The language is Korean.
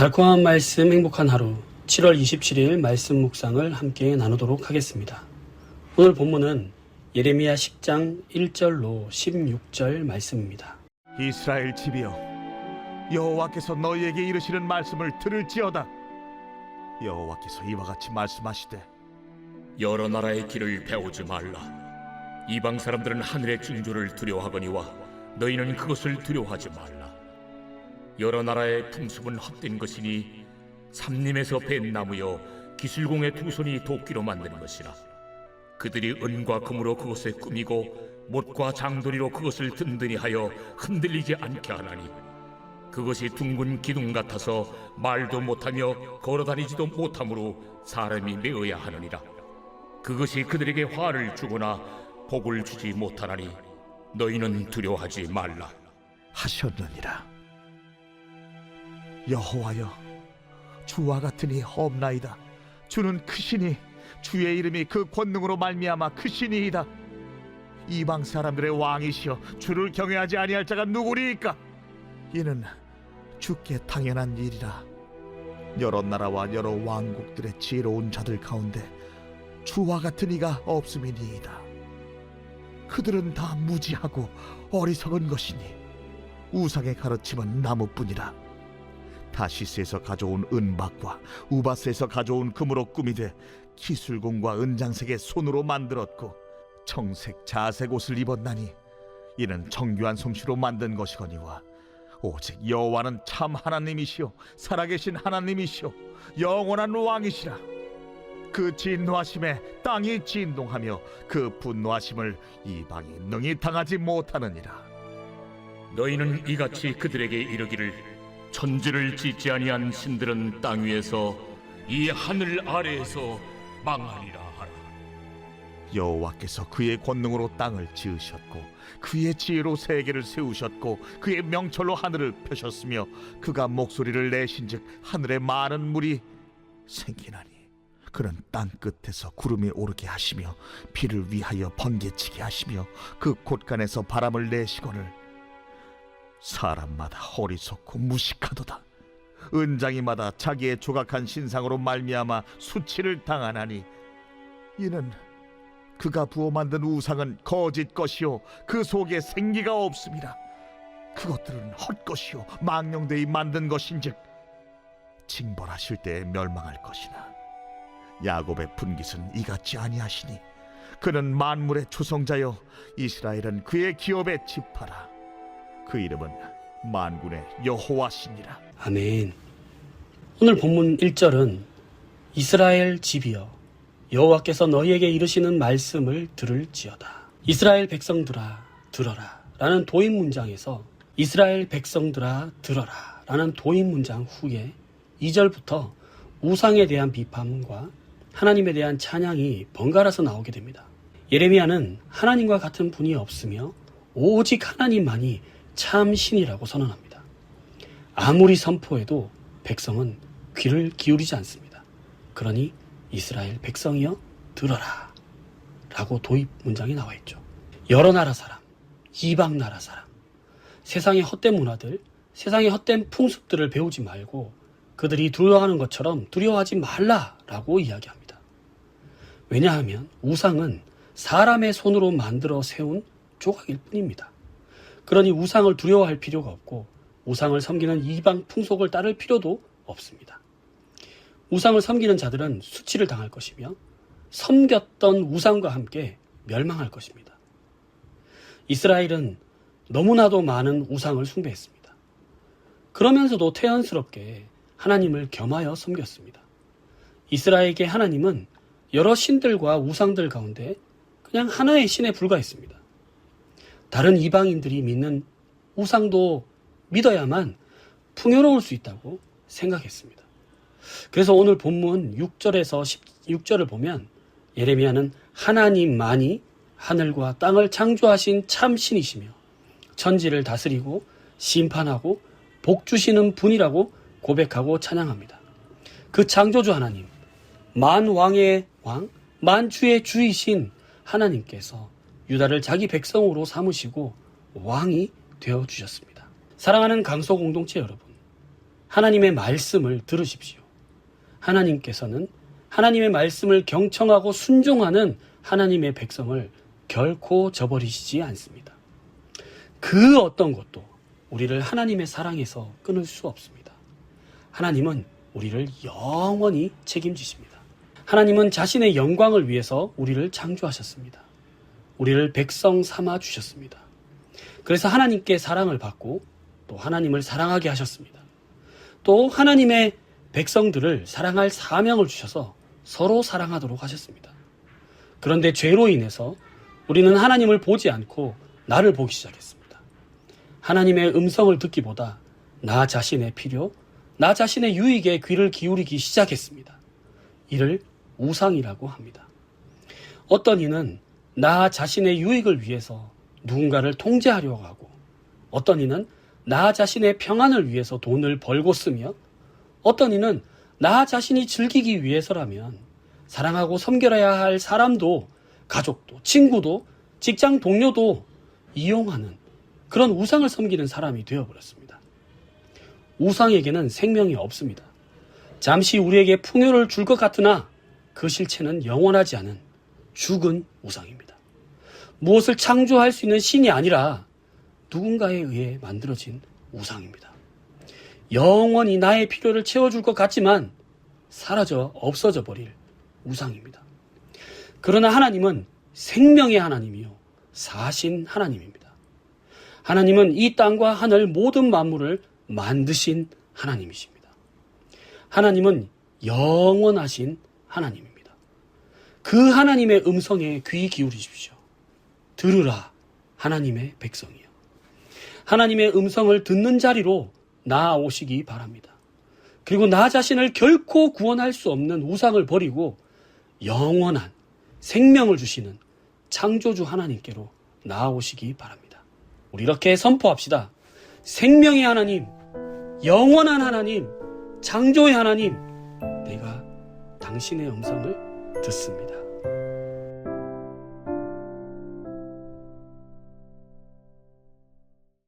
달콤한 말씀 행복한 하루 7월 27일 말씀 묵상을 함께 나누도록 하겠습니다. 오늘 본문은 예레미야 10장 1절로 16절 말씀입니다. 이스라엘 집이여 여호와께서 너희에게 이르시는 말씀을 들을지어다 여호와께서 이와 같이 말씀하시되 여러 나라의 길을 배우지 말라. 이방 사람들은 하늘의 징조를 두려워하거니와 너희는 그것을 두려워하지 말라. 여러 나라의 풍습은 헛된 것이니 삼림에서 벤 나무여 기술공의 두 손이 도끼로 만든 것이라. 그들이 은과 금으로 그것에 꾸미고 못과 장도리로 그것을 든든히 하여 흔들리지 않게 하나니 그것이 둥근 기둥 같아서 말도 못하며 걸어다니지도 못하므로 사람이 메어야 하느니라. 그것이 그들에게 화를 주거나 복을 주지 못하나니 너희는 두려워하지 말라. 하셨느니라 여호와여 주와 같으니 없나이다. 주는 크시니 주의 이름이 그 권능으로 말미암아 크시니이다. 이방 사람들의 왕이시여 주를 경외하지 아니할 자가 누구리이까? 이는 주께 당연한 일이라. 여러 나라와 여러 왕국들의 지혜로운 자들 가운데 주와 같은 이가 없음이니이다. 그들은 다 무지하고 어리석은 것이니 우상의 가르침은 나무뿐이라 다시스에서 가져온 은박과 우바스에서 가져온 금으로 꾸미되 기술공과 은장색의 손으로 만들었고 청색 자색 옷을 입었나니 이는 정교한 솜씨로 만든 것이거니와 오직 여호와는 참 하나님이시요 살아계신 하나님이시요 영원한 왕이시라. 그 진노하심에 땅이 진동하며 그 분노하심을 이방이 능히 당하지 못하느니라. 너희는 이같이 그들에게 이르기를 천지를 짓지 아니한 신들은 땅 위에서 이 하늘 아래에서 망하리라 하라. 여호와께서 그의 권능으로 땅을 지으셨고 그의 지혜로 세계를 세우셨고 그의 명철로 하늘을 펴셨으며 그가 목소리를 내신즉 하늘에 많은 물이 생기나니 그는 땅 끝에서 구름이 오르게 하시며 비를 위하여 번개치게 하시며 그 곳간에서 바람을 내시거늘 사람마다 어리석고 무식하도다. 은장이마다 자기의 조각한 신상으로 말미암아 수치를 당하나니 이는 그가 부어 만든 우상은 거짓 것이요 그 속에 생기가 없습니다. 그것들은 헛것이요 망령되이 만든 것인즉 징벌하실 때에 멸망할 것이나. 야곱의 분깃은 이같이 아니하시니 그는 만물의 조성자여 이스라엘은 그의 기업의 지파라 그 이름은 만군의 여호와시니라 아멘. 오늘 본문 1절은 이스라엘 집이여 여호와께서 너희에게 이르시는 말씀을 들을지어다. 이스라엘 백성들아 들어라 라는 도입 문장에서 이스라엘 백성들아 들어라 라는 도입 문장 후에 2절부터 우상에 대한 비판과 하나님에 대한 찬양이 번갈아서 나오게 됩니다. 예레미야는 하나님과 같은 분이 없으며 오직 하나님만이 참 신이라고 선언합니다. 아무리 선포해도 백성은 귀를 기울이지 않습니다. 그러니 이스라엘 백성이여 들어라 라고 도입 문장이 나와 있죠. 여러 나라 사람, 이방 나라 사람, 세상의 헛된 문화들, 세상의 헛된 풍습들을 배우지 말고 그들이 두려워하는 것처럼 두려워하지 말라라고 이야기합니다. 왜냐하면 우상은 사람의 손으로 만들어 세운 조각일 뿐입니다. 그러니 우상을 두려워할 필요가 없고 우상을 섬기는 이방 풍속을 따를 필요도 없습니다. 우상을 섬기는 자들은 수치를 당할 것이며 섬겼던 우상과 함께 멸망할 것입니다. 이스라엘은 너무나도 많은 우상을 숭배했습니다. 그러면서도 태연스럽게 하나님을 겸하여 섬겼습니다. 이스라엘에게 하나님은 여러 신들과 우상들 가운데 그냥 하나의 신에 불과했습니다. 다른 이방인들이 믿는 우상도 믿어야만 풍요로울 수 있다고 생각했습니다. 그래서 오늘 본문 6절에서 16절을 보면 예레미야는 하나님만이 하늘과 땅을 창조하신 참 신이시며 천지를 다스리고 심판하고 복 주시는 분이라고 고백하고 찬양합니다. 그 창조주 하나님, 만 왕의 왕, 만주의 주이신 하나님께서 유다를 자기 백성으로 삼으시고 왕이 되어 주셨습니다. 사랑하는 강소 공동체 여러분, 하나님의 말씀을 들으십시오. 하나님께서는 하나님의 말씀을 경청하고 순종하는 하나님의 백성을 결코 저버리시지 않습니다. 그 어떤 것도 우리를 하나님의 사랑에서 끊을 수 없습니다. 하나님은 우리를 영원히 책임지십니다. 하나님은 자신의 영광을 위해서 우리를 창조하셨습니다. 우리를 백성 삼아 주셨습니다. 그래서 하나님께 사랑을 받고 또 하나님을 사랑하게 하셨습니다. 또 하나님의 백성들을 사랑할 사명을 주셔서 서로 사랑하도록 하셨습니다. 그런데 죄로 인해서 우리는 하나님을 보지 않고 나를 보기 시작했습니다. 하나님의 음성을 듣기보다 나 자신의 필요, 나 자신의 유익에 귀를 기울이기 시작했습니다. 이를 우상이라고 합니다. 어떤 이는 나 자신의 유익을 위해서 누군가를 통제하려고 하고 어떤 이는 나 자신의 평안을 위해서 돈을 벌고 쓰며 어떤 이는 나 자신이 즐기기 위해서라면 사랑하고 섬겨야 할 사람도 가족도 친구도 직장 동료도 이용하는 그런 우상을 섬기는 사람이 되어버렸습니다. 우상에게는 생명이 없습니다. 잠시 우리에게 풍요를 줄 것 같으나 그 실체는 영원하지 않은 죽은 우상입니다. 무엇을 창조할 수 있는 신이 아니라 누군가에 의해 만들어진 우상입니다. 영원히 나의 필요를 채워줄 것 같지만 사라져 없어져 버릴 우상입니다. 그러나 하나님은 생명의 하나님이요. 사신 하나님입니다. 하나님은 이 땅과 하늘 모든 만물을 만드신 하나님이십니다. 하나님은 영원하신 하나님입니다. 그 하나님의 음성에 귀 기울이십시오. 들으라, 하나님의 백성이요. 하나님의 음성을 듣는 자리로 나아오시기 바랍니다. 그리고 나 자신을 결코 구원할 수 없는 우상을 버리고 영원한 생명을 주시는 창조주 하나님께로 나아오시기 바랍니다. 우리 이렇게 선포합시다. 생명의 하나님, 영원한 하나님, 창조의 하나님, 내가 당신의 음성을 듣습니다.